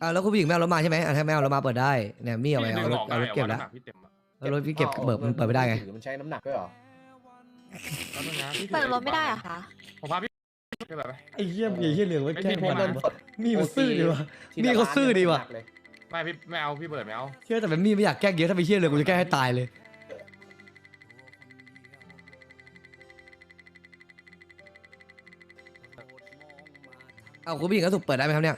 อ่าแล้วคุณผู้หญิงไม่เอารถมาใช่ไหมอะถ้าไม่เอารถมาเปิดได้เนี่ยมี่เอาไปดึเอางรอถอกเอาได้รถเก็บว่าแล้วน้ำหนักพี่เต็มอะเอารถพี่เก็บเบิกมันเปิดไม่ได้ไงหรือมันใช้น้ำหนักด้วยเหรอแป๊บนึงนะพี่เปิดรถไม่ได้เหรอะคะผมพาพี่ไปแบบ ไอ้เหี้ยมีไอ้เหี้ยเหลืองไว้แกล้งไม่มันมีมีมันซื่อดีวะ ทีละนี่เขาซื่อดีว่ะล้านเนี่ยไม่พี่ไม่เอาพี่เบิร์ดไม่เอาเชื่อแต่เป็นมี่ไม่อยากแกล้งเยอะถ้าไปเชี่ยเลยกูจะแกล้งให้ตายเลย เอาคุณผู้หญิงก็ถูกเปิดได้ไหมครับเนี่ย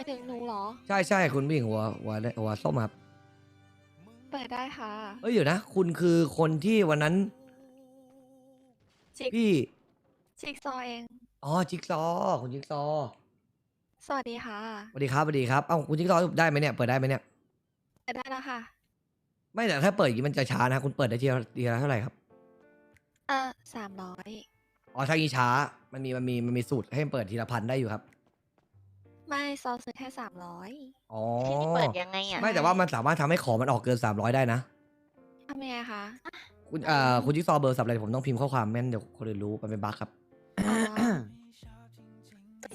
ไปถึงหนูเหรอ ใช่ใช่คุณผู้หญิงหัวหัวหัวส้มครับเปิดได้ค่ะ เอ้ยเดี๋ยวนะ คุณคือคนที่วันนั้นจิ๊กพี่จิ๊กซอว์เอง อ๋อจิ๊กซอว์คุณจิ๊กซอว์สวัสดีค่ะสวัสดีครับสวัสดีครับเอ้าคุณจิ๊กซอว์ได้ไหมเนี่ยเปิดได้ไหมเนี่ยเปิดได้แล้วค่ะ ไม่แต่ถ้าเปิดอย่างนี้มันจะช้านะคุณเปิดได้ทีละทีละเท่าไหร่ครับเอ่อสามร้อยอ๋อถ้างี้ช้ามันมีมันมีมันมีสูตรให้เปิดทีละพันได้อยู่ครับ ไม่ซอซื้อแค่สามร้อยอ๋อที่นี่เปิดยังไงอะไม่แต่ว่ามันสามารถทำให้ของมันออกเกิน300ได้นะ ทำยังไงคะคุณอ่าคุณจิ๊กซอว์เบอร์สับอะไรผมต้องพิมพ์ข้อความแม่นเดี๋ยวคนอื่นรู้มันเป็นบั๊กครับ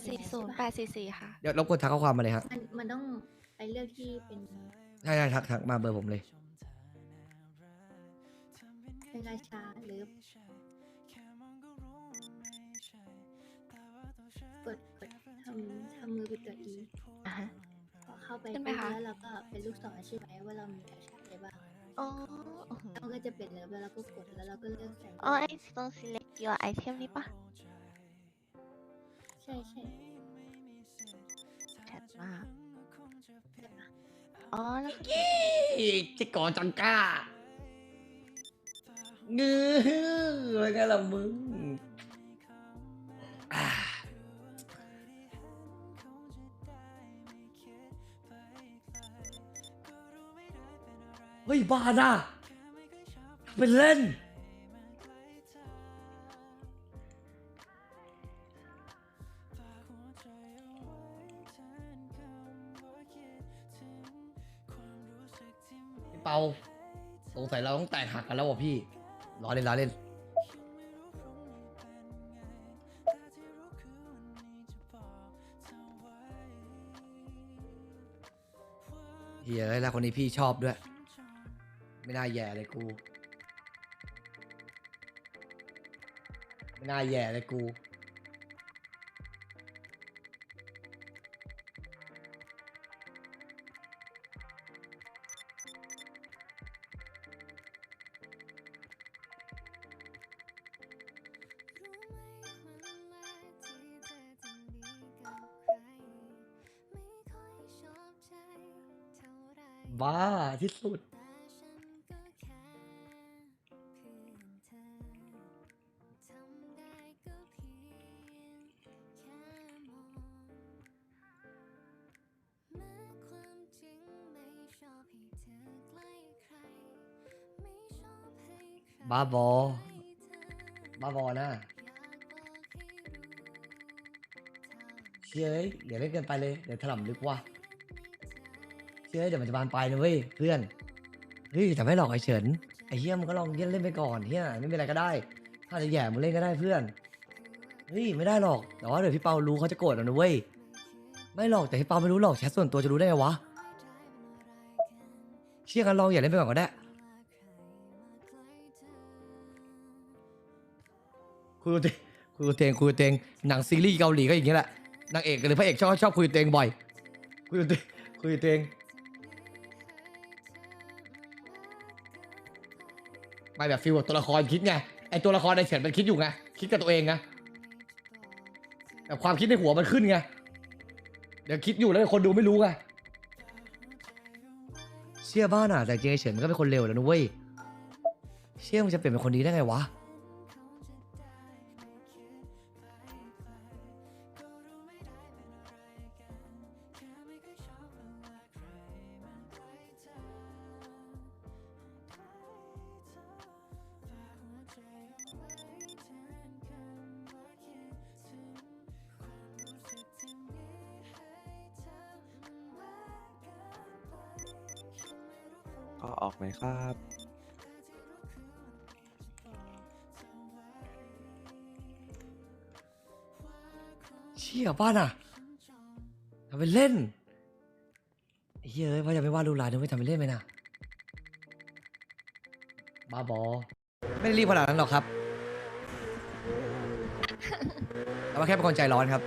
สี่ศูนย์แปดสี่สี่ค่ะ เดี๋ยวรบกวนทักข้อความมาเลยฮะมันมันต้องไปเลือกที่เป็นใช่ใช่ทักทักมาเบอร์ผมเลย เป็นราชาหรือ ทำทำมือเป็นตัวอีอะฮะพอเข้าไปขึ้นไหมปุ๊บคะ แล้วเราก็เป็นลูกศรใช่ไหมว่าเรามีราชาอะไรบ้างอ๋อแล้วมันก็จะเป็นแล้วเราก็กดแล้วเราก็เลือกใส่อ๋อไอ้ตรง select your item นี่ปะใช่ใช่ชัดมากอ๋อแล้วก็จิกอจังก้าเงื้ออะไรกันล่ะมึง ฮ้ยบ้าน่ะเป็นเล่นพี่เปาสงสัยเราต้องแตกหักกันแล้วว่ะพี่ล้อเล่นล้อเล่นเฮียแล้วคนนี้พี่ชอบด้วย ไม่น่าแย่เลยกู ไม่น่าแย่เลยกูบ้าที่สุด บ้าบอ บ้าบอนะเชื่อเอ้ยอย่าเล่นเกินไปเลย เดี๋ยวถล่ำลึกว่ะเชื่อเอ้ยเดี๋ยวมันจะบานปลายนะเว้ยเพื่อนเฮ้ยแต่ไม่หลอกไอ้เฉินไอ้เฮียมึงก็ลองเล่นเล่นไปก่อนเฮียไม่เป็นไรก็ได้ ถ้าจะแย่มึงเล่นก็ได้เพื่อนเฮ้ยไม่ได้หรอกแต่ว่าเดี๋ยวพี่เปารู้เขาจะโกรธเอานะเว้ยไม่หรอกแต่พี่เปาไม่รู้หรอกแชทส่วนตัวจะรู้ได้ไงวะเชื่อกันลองอย่าเล่นไปก่อนก็ได้ คุยกับเตงคุยกับเตงคุยกับเตงหนังซีรีส์เกาหลีก็อย่างนี้แหละนางเอกหรือพระเอกชอบชอบคุยกับเตงบ่อยคุยกับเตงคุยกับเตงไม่แบบฟีลแบบตัวละครคิดไงไอตัวละครในเฉินมันคิดอยู่ไงคิดกับตัวเองไงแบบความคิดในหัวมันขึ้นไงเดี๋ยวคิดอยู่แล้วคนดูไม่รู้ไงเชื่อบ้านอะแต่จริงไอเฉินมันก็เป็นคนเลวแล้วนะเว้ยเชื่อมันจะเปลี่ยนเป็นคนดีได้ไงวะ ก็ออกไหมครับ เชี่ยบ้านอะทำเป็นเล่นไอ้เฮ้ยว่าจะไม่ว่าลูกหลานนึกไม่ทำเป็นเล่นไหมนะบ้าบอ ไม่ได้รีบขนาดนั้นหรอกครับ แต่ว่าแค่เป็นคนใจร้อนครับ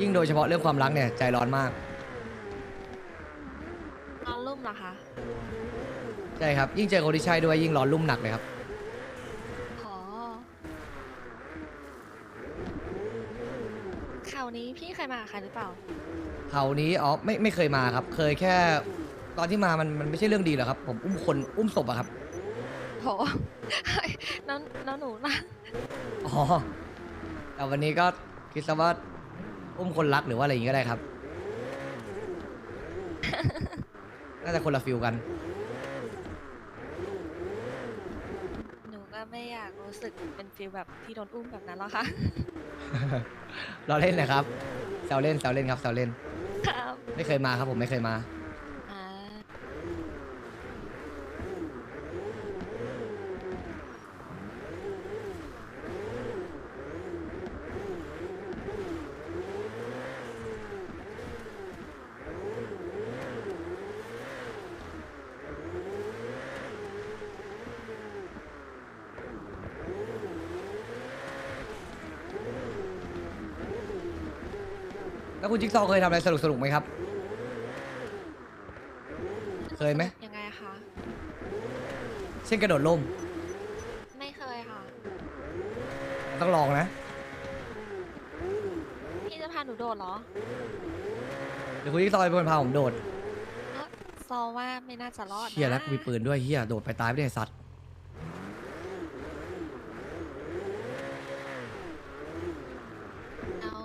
ยิ่งโดยเฉพาะเรื่องความรักเนี่ยใจร้อนมาก เหรอคะใช่ครับ ยิ่งเจอคนที่ใช่ด้วยยิ่งร้อนรุ่มหนักเลยครับอ๋อข่าวนี้พี่เคยมากับใครหรือเปล่า เขานี้อ๋อไม่ไม่เคยมาครับ เคยแค่ ตอนที่มามันมันไม่ใช่เรื่องดีหรอกครับ ผมอุ้มคนอุ้มศพอะครับโหน้องน้องหนูนะอ๋อแต่วันนี้ก็คิดซะว่าอุ้มคนรักหรือว่าอะไรอย่างงี้ก็ได้ครับ น่าจะคนละฟิลกัน หนูก็ไม่อยากรู้สึกเป็นฟีลแบบที่โดนอุ้มแบบนั้นหรอกค่ะ เราเล่นนะครับแซวเล่นแซวเล่นครับแซวเล่น ครับ ไม่เคยมาครับผมไม่เคยมา อ่า แล้ว คุณจิ๊กซอว์เคยทำอะไรสนุกสนุกๆไหมครับ เคยไหม ยังไงอะคะ เช่นกระโดดร่มไม่เคยค่ะ ต้องลองนะพี่จะพาหนูโดดเหรอเดี๋ยวคุณจิ๊กซอว์เป็นคนพาผมโดดเอ้อซอว่าไม่น่าจะรอดนะเฮียแล้วกูมีปืนด้วยเฮียโดดไปตายไม่ได้สัตว์แล้ว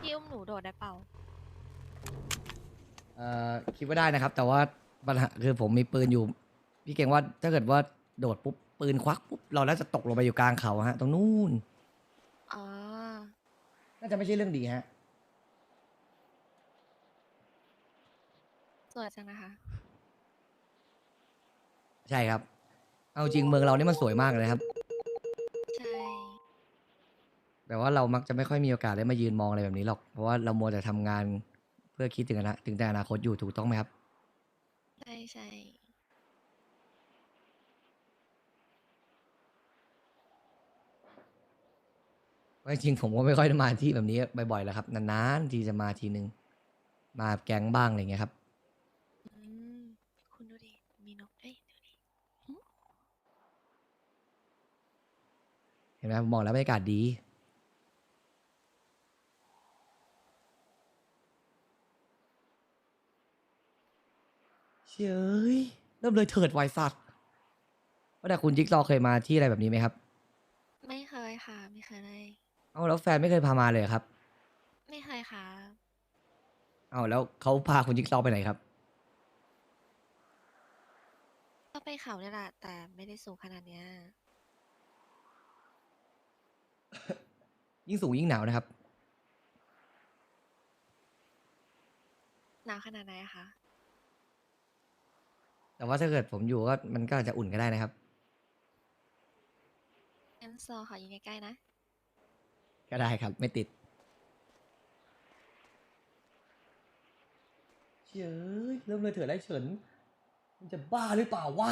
พี่อุ้มหนูโดดได้เปล่า เอ่อ คิดว่าได้นะครับ แต่ว่าปัญหาคือผมมีปืนอยู่ พี่เก่งว่าถ้าเกิดว่าโดดปุ๊บปืนควักปุ๊บเราน่าจะตกลงไปอยู่กลางเขาฮะ ตรงนู้นอ๋อ น่าจะไม่ใช่เรื่องดีฮะ สวยจังนะคะ ใช่ครับ เอาจริงเมืองเรานี่มันสวยมากเลยครับ ใช่ แต่ว่าเรามักจะไม่ค่อยมีโอกาสได้มายืนมองอะไรแบบนี้หรอก เพราะว่าเรามัวแต่ทำงานเพื่อคิดถึงอนาถึงแต่อนาคตอยู่ถูกต้องไหมครับ ใช่ใช่เพราะจริงๆผมก็ไม่ค่อยได้มาที่แบบนี้บ่อยๆแล้วครับนานๆทีจะมาทีนึง มาแก๊งบ้างอะไรเงี้ยครับอืมคุณดูดิมีนกเอ้ยดูดิเห็นไหมผมบอกแล้วบรรยากาศดี เชยเอ้ยเริ่มเลยเถิดไวสัตว์ว่าแต่คุณจิ๊กซอว์เคยมาที่อะไรแบบนี้ไหมครับ ไม่เคยค่ะ ไม่เคยเลย เอาแล้วแฟนไม่เคยพามาเลยเหรอครับ ไม่เคยค่ะ เอาแล้วเขาพาคุณจิ๊กซอว์ไปไหนครับ ก็ไปเขาเนี่ยแหละแต่ไม่ได้สูงขนาดเนี้ย ยิ่งสูงยิ่งหนาวนะครับ หนาวขนาดไหนอะคะ แต่ว่าถ้าเกิดผมอยู่ก็มันก็อาจจะอุ่นก็ได้นะครับงั้นซอขอยิงใกล้ๆนะ ก็ได้ครับ ไม่ติดเชยเอ้ยเริ่มเลยเถิดไรเฉินมันจะบ้าหรือเปล่าวะ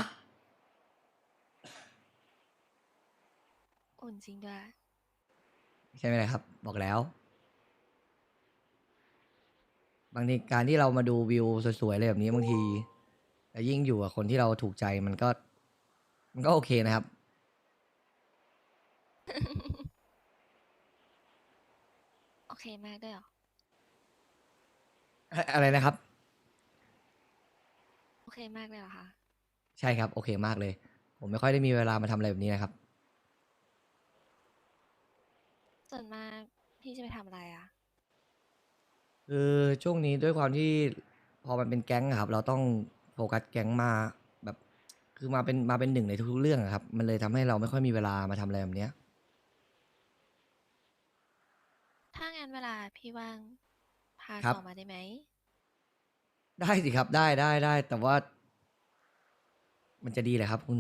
อุ่นจริงด้วยใช่ไหมล่ะครับ บอกแล้ว บางทีการที่เรามาดูวิวสวยๆอะไรแบบนี้บางที แต่ยิ่งอยู่กับคนที่เราถูกใจมันก็ มันก็โอเคนะครับ โอเคมากด้วยเหรอ อะอะไรนะครับ โอเคมากเลยเหรอคะ ใช่ครับโอเคมากเลย ผมไม่ค่อยได้มีเวลามาทำอะไรแบบนี้นะครับ ส่วนมากพี่จะไปทำอะไรอะคือช่วงนี้ด้วยความที่พอมันเป็นแก๊งอะครับ เราต้อง โฟกัสแก๊งมาแบบ คือมาเป็นมาเป็นหนึ่งในทุกๆเรื่องอะครับ มันเลยทำให้เราไม่ค่อยมีเวลามาทำอะไรแบบเนี้ย ถ้างั้นเวลาพี่ว่าง พาครับซอมาได้ไหม ได้สิครับได้ได้ได้ แต่ว่า มันจะดีเหรอครับ คุณ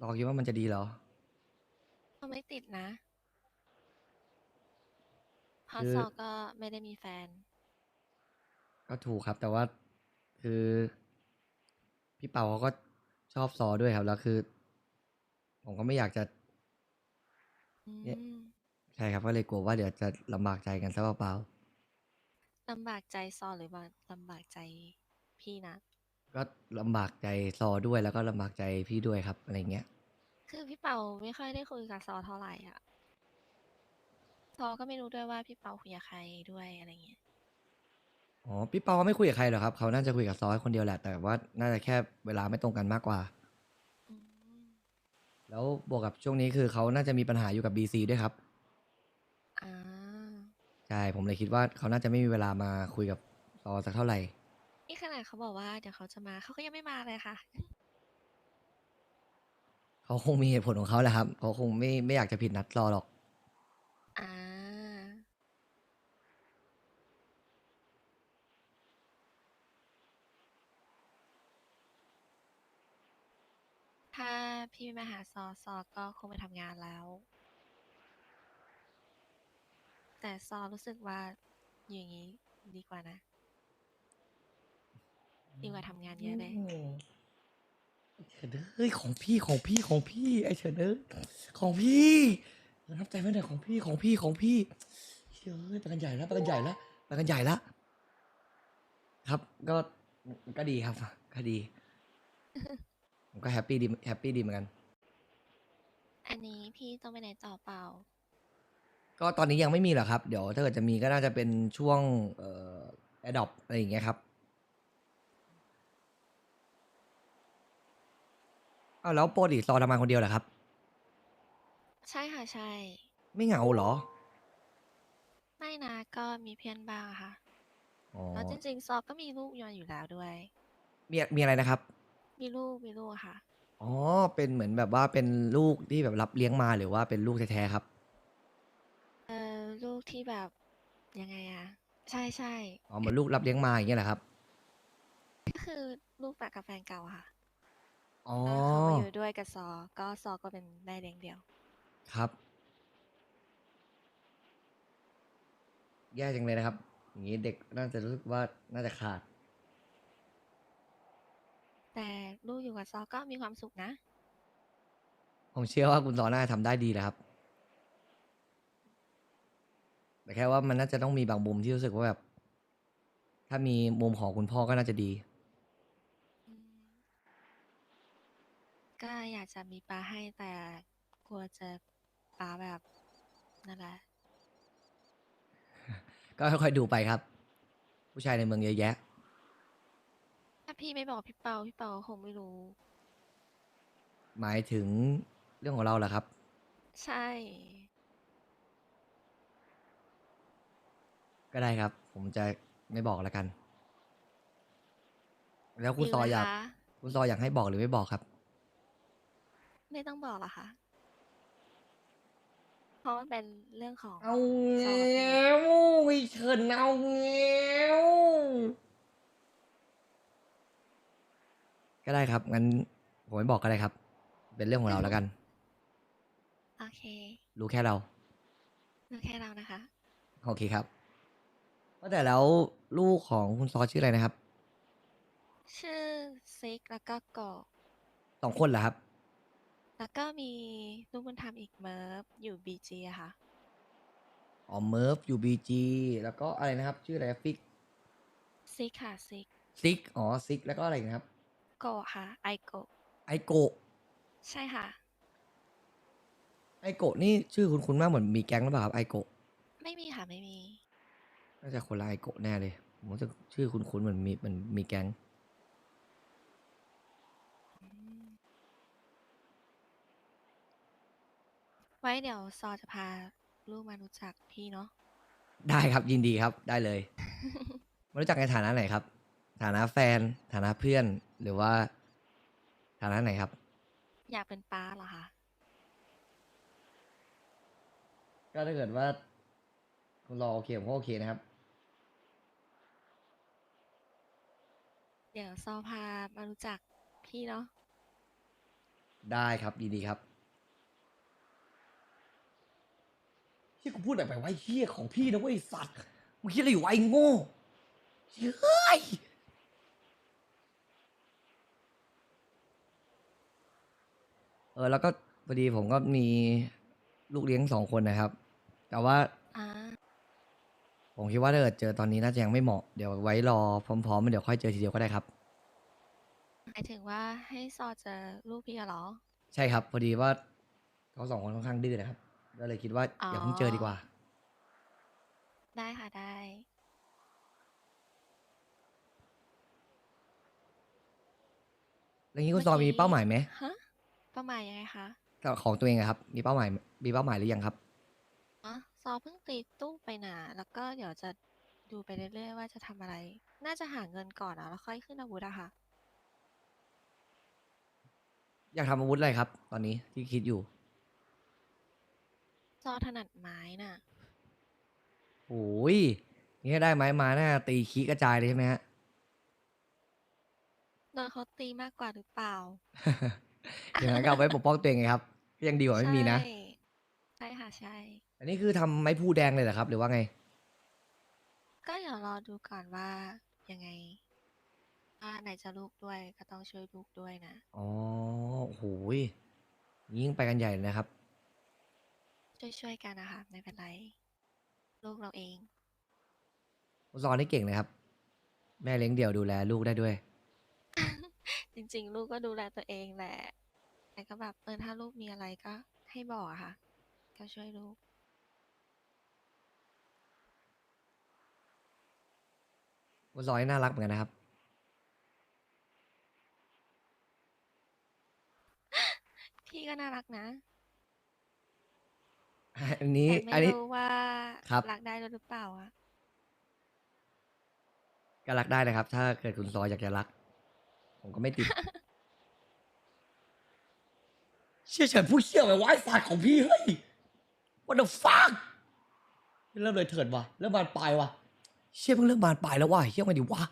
ลองคิดว่ามันจะดีเหรอก็ไม่ติดนะเพราะคือ ซอก็ไม่ได้มีแฟน ก็ถูกครับ แต่ว่าคือ พี่เปาเขาก็ชอบซอด้วยครับ แล้วคือ ผมก็ไม่อยากจะ อืเนี่ย มใช่ครับก็เลยกลัวว่าเดี๋ยวจะลำบากใจกันซะเปล่าลำบากใจซอหรือว่าลำบากใจพี่นะ ๆก็ลำบากใจซอด้วยแล้วก็ลำบากใจพี่ด้วยครับอะไรเงี้ย คือพี่เปาไม่ค่อยได้คุยกับซอเท่าไหร่อะ ซอก็ไม่รู้ด้วยว่าพี่เปาคุยกับใครด้วยอะไรเงี้ย อ๋อพี่เปาเขาไม่คุยกับใครหรอกครับ เขาน่าจะคุยกับซอคนเดียวแหละ แต่ว่าน่าจะแค่เวลาไม่ตรงกันมากกว่า อืมแล้วบวกกับช่วงนี้คือเขาน่าจะมีปัญหาอยู่กับ BC ด้วยครับ อ่า ใช่ ผมเลยคิดว่าเขาน่าจะไม่มีเวลามาคุยกับซอสักเท่าไหร่ นี่ขนาดเขาบอกว่าเดี๋ยวเขาจะมาเขาก็ยังไม่มาเลยค่ะ เขาคงมีเหตุผลของเขาแหละครับ เขาคงไม่ไม่อยากจะผิดนัดรอหรอก อ่า ถ้าพี่มาหาซอซอก็คงไปทำงานแล้ว แต่ซอรู้สึกว่าอย่างนี้ดีกว่านะ ดีกว่าทำงานเยอะเลยเฉินเอ้ยของพี่ของพี่ของพี่ไอเฉินเอ้ยของพี่เออนับใจไว้หน่อยของพี่ของพี่ของพี่เฮ้ยไปกันใหญ่แล้วไปกันใหญ่แล้วไปกันใหญ่แล้วครับก็ก็ดีครับ ก็ดี ผมก็แฮปปี้ดีแฮปปี้ดีเหมือนกัน อันนี้พี่ต้องไปไหนต่อเปล่า ก็ตอนนี้ยังไม่มีหรอกครับ เดี๋ยวถ้าเกิดจะมีก็น่าจะเป็นช่วงเอ่อแอดดอปอะไรอย่างเงี้ยครับอ้าวแล้วโปรดิซอทำงานคนเดียวเหรอครับ ใช่ค่ะใช่ ไม่เหงาเหรอไม่นะก็มีเพื่อนบ้างค่ะ อ๋อแล้วจริงๆซอก็มีลูกยอนอยู่แล้วด้วย มีมีอะไรนะครับ มีลูกมีลูกค่ะ อ๋อ เป็นเหมือนแบบว่าเป็นลูกที่แบบรับเลี้ยงมาหรือว่าเป็นลูกแท้ๆครับ เออลูกที่แบบยังไงอะใช่ใช่อ๋อเหมือนลูกรับเลี้ยงมาอย่างเงี้ยเหรอครับ ก็คือลูกฝากกับแฟนเก่าอะค่ะอ๋อแล้วเขามาอยู่ด้วยกับซอ ก็ซอก็เป็นแม่เลี้ยงเดี่ยว ครับ แย่จังเลยนะครับ อย่างนี้เด็กน่าจะรู้สึกว่าน่าจะขาด แต่ลูกอยู่กับซอก็มีความสุขนะ ผมเชื่อว่าคุณซอน่าจะทำได้ดีแหละครับ แต่แค่ว่ามันน่าจะต้องมีบางมุมที่รู้สึกว่าแบบ ถ้ามีมุมของคุณพ่อก็น่าจะดีอืมก็อยากจะมีปลาให้แต่กลัวจะปลาแบบนั่นแหละ ก็ค่อยๆดูไปครับ ผู้ชายในเมืองเยอะแยะถ้า พี่ไม่บอกพี่เปาพี่เปาก็คงไม่รู้ หมายถึงเรื่องของเราเหรอครับ ใช่ ก็ได้ครับ ผมจะไม่บอกแล้วกัน แล้วคุณดีซอไหมอยากคะคุณซออยากให้บอกหรือไม่บอกครับ ไม่ต้องบอกหรอกค่ะเพราะมันเป็นเรื่องของ เอาซอกับพี่ไอ้เฉินเอาเงี้ยว ก็ได้ครับ งั้นผมไม่บอกก็ได้ครับ เป็นเรื่องของเราแล้วกัน โอเค รู้แค่เรา รู้แค่เรานะคะ โอเคครับว่าแต่แล้วลูกของคุณซอชื่ออะไรนะครับ ชื่อซิกแล้วก็โกะสองคนเหรอครับ แล้วก็มีลูกบุญธรรมอีกเมิร์ฟอยู่บีจีอะค่ะ อ๋อเมิร์ฟยูบีจีแล้วก็อะไรนะครับ ชื่ออะไรฟิกซิกค่ะซิกซิก อ๋อซิก แล้วก็อะไรอีกนะครับ โกะค่ะ ไอโกะไอโกะใช่ค่ะ ไอโกะนี่ชื่อคุณคุณมากเหมือนมีแก๊งหรือเปล่าครับไอโกะไม่มีค่ะไม่มี น่าจะคนละไอโกะแน่เลยผมรู้สึกชื่อคุณคุณเหมือนมีเหมันมีแก๊งอืมไว้เดี๋ยวซอจะพาลูกมารู้จักพี่เนาะได้ครับยินดีครับได้เลย มารู้จักในฐานะไหนครับ ฐานะแฟน ฐานะเพื่อน หรือว่า ฐานะไหนครับ อยากเป็นป้าเหรอคะก็ถ้าเกิดว่า คุณรอโอเคผมก็โอเคนะครับ เดี๋ยวซอพามารู้จักพี่เนาะได้ครับยินดีครับเที่กูพูดอะไรไปวะไอ้เฮียของพี่นะเว้ยไอ้สัตว์มึงคิดอะไรอยู่วะไอ้โง่เฮ้ย ออแล้วก็พอดีผมก็มีลูกเลี้ยงสองคนนะครับ แต่ว่าอ่าผมคิดว่าถ้าเกิดเจอตอนนี้น่าจะยังไม่เหมาะเดี๋ยวไว้รอพร้อมๆมันเดี๋ยวค่อยเจอทีเดียวก็ได้ครับ หมายถึงว่าให้ซอเจอลูกพี่อะเหรอ ใช่ครับ พอดีว่าเขาสองคนค่อนข้างดื้อนะครับก็เลยคิดว่าอ๋ออย่าเพิ่งเจอดีกว่า ได้ค่ะได้ แล้วนี้คุณซอมีเป้าหมายไหมฮะเป้าหมายยังไงคะกับของตัวเองอะครับ มีเป้าหมายมีเป้าหมายหรือยังครับ อ๋อซอเพิ่งตีตู้ไปหนาแล้วก็เดี๋ยวจะดูไปเรื่อยๆว่าจะทำอะไร น่าจะหาเงินก่อนอะแล้วค่อยขึ้นอาวุธอะค่ะ อยากทำอาวุธอะไรครับ ตอนนี้ที่คิดอยู่ซอถนัดไม้น่ะ โอ้ยนี่ถ้าได้ไม้มาหน้าตีขี้กระจายเลยใช่ไหมฮะ โดนเขาตีมากกว่าหรือเปล่า อย่างนั้นก็เอาไว้ปกป้องตัวเองไงครับก็ยังดีกว่าไม่มีนะ ใช่ใช่ค่ะใช่ อันนี้คือทำไม้พูแดงเลยเหรอครับ หรือว่าไง ก็เดี๋ยวรอดูก่อนว่ายังไงว่าไหนจะลูกด้วยก็ต้องช่วยลูกด้วยนะ อ๋อโอ้โหยยิ่งไปกันใหญ่เลยนะครับ ช่วยๆกันนะคะไม่เป็นไร ลูกเราเองคุณซอนี่เก่งนะครับ แม่เลี้ยงเดี่ยวดูแลลูกได้ด้วย จริง ๆ ลูกก็ดูแลตัวเองแหละ แต่ก็แบบเออถ้าลูกมีอะไรก็ให้บอกอะค่ะ ก็ช่วยลูก คุณซอนี่น่ารักเหมือนกันนะครับ พี่ก็น่ารักนะ อันนี้แต่อันไม่นี้ รู้ว่าครับ รักได้หรือเปล่าอะก็รักได้นะครับ ถ้าเกิดคุณซออยากจะรัก ผมก็ไม่ติด เชี่ยเฉินผู้เชี่ยวไปไว้ฝาดของพี่เฮ้ย what the fuck เริ่มเลยเถิดว่ะเริ่มบานปลายว่ะเชี่ยเพิ่งเริ่มบานปลายแล้วว่ะเชี่ยมาดิวะ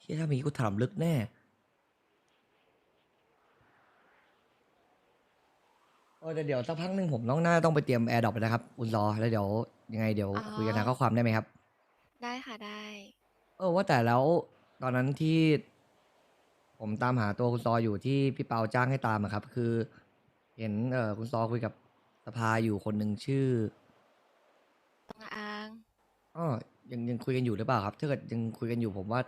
เชี่ยถ้ามีกูถามลึกแน่เออแต่เดี๋ยวสักพักหนึ่งผมต้องน่าต้องไปเตรียมแอร์ดรอปนะครับคุณซอแล้วเดี๋ยวยังไงเดี๋ยวคุยกันทางข้อความได้ไหมครับ ได้ค่ะได้ เออว่าแต่แล้ว ตอนนั้นที่ผมตามหาตัวคุณซออยู่ที่พี่เปาจ้างให้ตามอะครับ คือ เห็นเออคุณซอคุยกับสภาอยู่คนหนึ่งชื่อตรงอางอ้อยังยังคุยกันอยู่หรือเปล่าครับ ถ้าเกิดยังคุยกันอยู่ผมว่า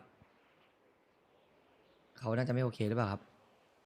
เขาน่าจะไม่โอเคหรือเปล่าครับ